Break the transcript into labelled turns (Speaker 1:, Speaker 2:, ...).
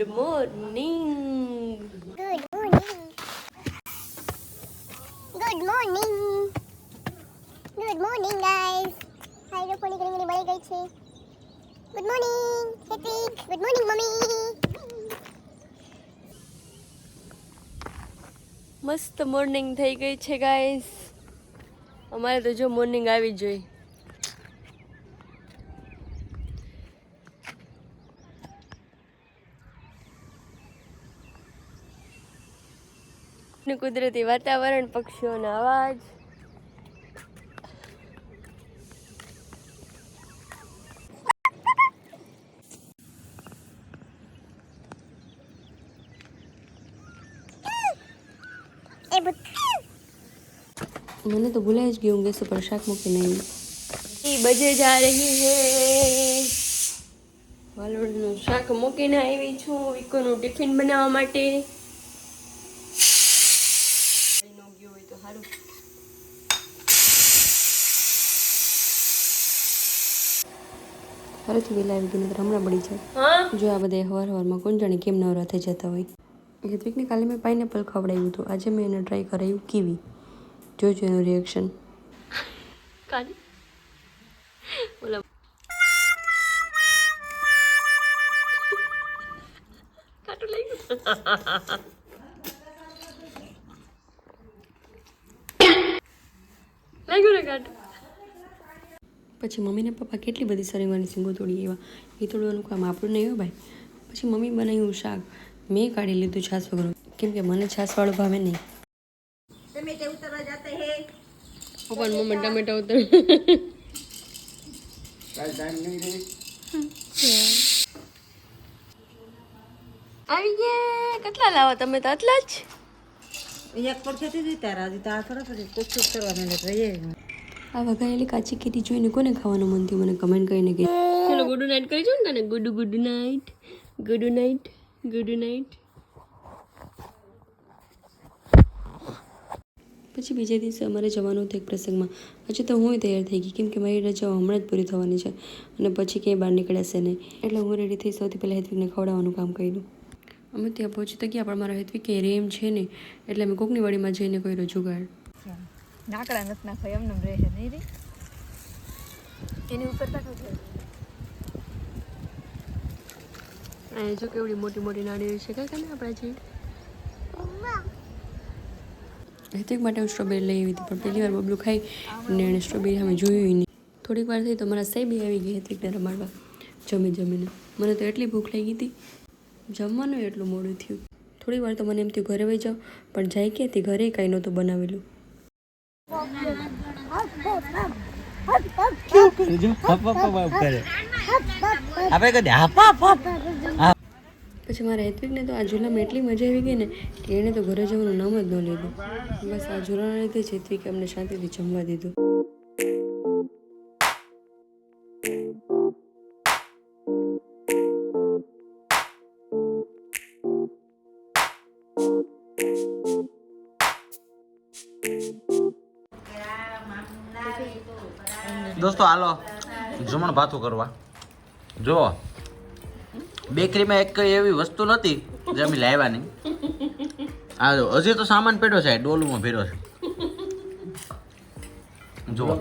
Speaker 1: Good morning
Speaker 2: Good morning. Good morning. Good morning, guys. Hydroponic રીંગણી મળી ગઈ છે good morning Hetvik good morning mummy
Speaker 1: મસ્ત morning થઈ ગઈ છે ગાઈસ અમારે તો જો મોર્નિંગ આવી જ જોઈએ ને કુદરતી વાતાવરણ પક્ષીઓનો અવાજ
Speaker 2: એ બુત
Speaker 1: मैंने तो भुला गई होंगे सुपर शाक मुके नहीं બજે જા રહી હે વાલોડનું શાક મૂકીને આવી છું વિકોનું ટિફિન બનાવવા માટે
Speaker 3: ફરીથી વેલા આવી ગઈ નહીંતર હમણાં પડી જાય. જો આ બધા હવાર હવારમાં કોણ જાણે કેમ નવરા થઈ જતા હોય. હેત્વિકને કાલે મેં પાઇનેપલ ખવડાવ્યું હતું. આજે મેં એને ટ્રાય કરાવ્યું કીવી જોજો એનું રિએક્શન
Speaker 1: લાગ્યું ને કાટું
Speaker 3: પછી મમ્મીને પપ્પા કેટલી બધી સરીવાની સિંગો તોડી આવ્યા એ તોડવાનું કામ આપણું નહીં હોય ભાઈ. પછી મમ્મી બનાવ્યું શાક. મેં કાઢી લીધું છાશ વગરનું. કેમ કે મને છાશવાળું ભાવે નહીં.
Speaker 1: પપ્પા મમ્મી ટમેટા ઉતર આવી ગયા. કેટલા લાવો તમે તો આટલા જ?
Speaker 4: એક પર ખેતી તારા હજી તારા થોડા થોડી કુક કરવાનું રહીએ
Speaker 3: આ વઘાયેલી કાચી કેરી જોઈને કોને ખાવાનું મન થયું? મને કમેન્ટ કરીને કહી
Speaker 1: ચલો ગુડ નાઇટ કરી છું ને તને. Good good night good night good night
Speaker 3: પછી બીજા દિવસે અમારે જવાનું હતું એક પ્રસંગમાં. પછી તો હું તૈયાર થઈ ગઈ કેમ કે મારી રજાઓ હમણાં જ પૂરી થવાની છે અને પછી ક્યાંય બહાર નીકળ્યાશે નહીં. એટલે હું રેડી થઈ સૌથી પહેલાં હેત્વિકને ખવડાવવાનું કામ કર્યું. અમે ત્યાં પહોંચી તો ગયા પણ મારા હેત્વિક કે રેમ છે ને એટલે અમે કોકની વાડીમાં જઈને કર્યો જુગાડ
Speaker 4: નાકડા નથી નાખો એમને એમ રહેશે નહીં રે. એની ઉપર તાકો
Speaker 1: અહીંયા જો કેવડી મોટી મોટી નાળીઓ છે, કાંઈ કાને આપણા જે
Speaker 3: હેત્વિક માટે હું સ્ટ્રોબેરી લઈ આવી હતી, પણ પહેલી વાર બબલું ખાઈ અને એણે સ્ટ્રોબેરી અમે જોયું નહીં. થોડીક વાર થઈ તો મારા સાહેબી આવી ગઈ હેત્વિકને રમાડવા જમી જમીને. મને તો એટલી ભૂખ લાગી હતી. જમવાનું એટલું મોડું થયું. થોડી વાર તો મને એમ થયું, ઘરે વહી જાઉં પણ જાય ક્યાંથી? ઘરે કાંઈ નહોતું બનાવેલું. પછી મારા હેતવિકને તો આ ઝૂલામાં એટલી મજા આવી ગઈ ને કે એણે તો ઘરે જવાનું નામ જ ન લીધું. બસ આ ઝૂલાના લીધે જ હેત્વિકે અમને શાંતિથી જમવા દીધું.
Speaker 5: દોસ્તો હાલો. જમણ ભાથું કરવા. જુઓ. બેકરીમાં એક કઈ એવી વસ્તુ નથી જે અમે લાવ્યા નહીં. આ જો હજી તો સામાન પેડો છે ડોલુમાં ભેરો છે.
Speaker 1: લાવ્યો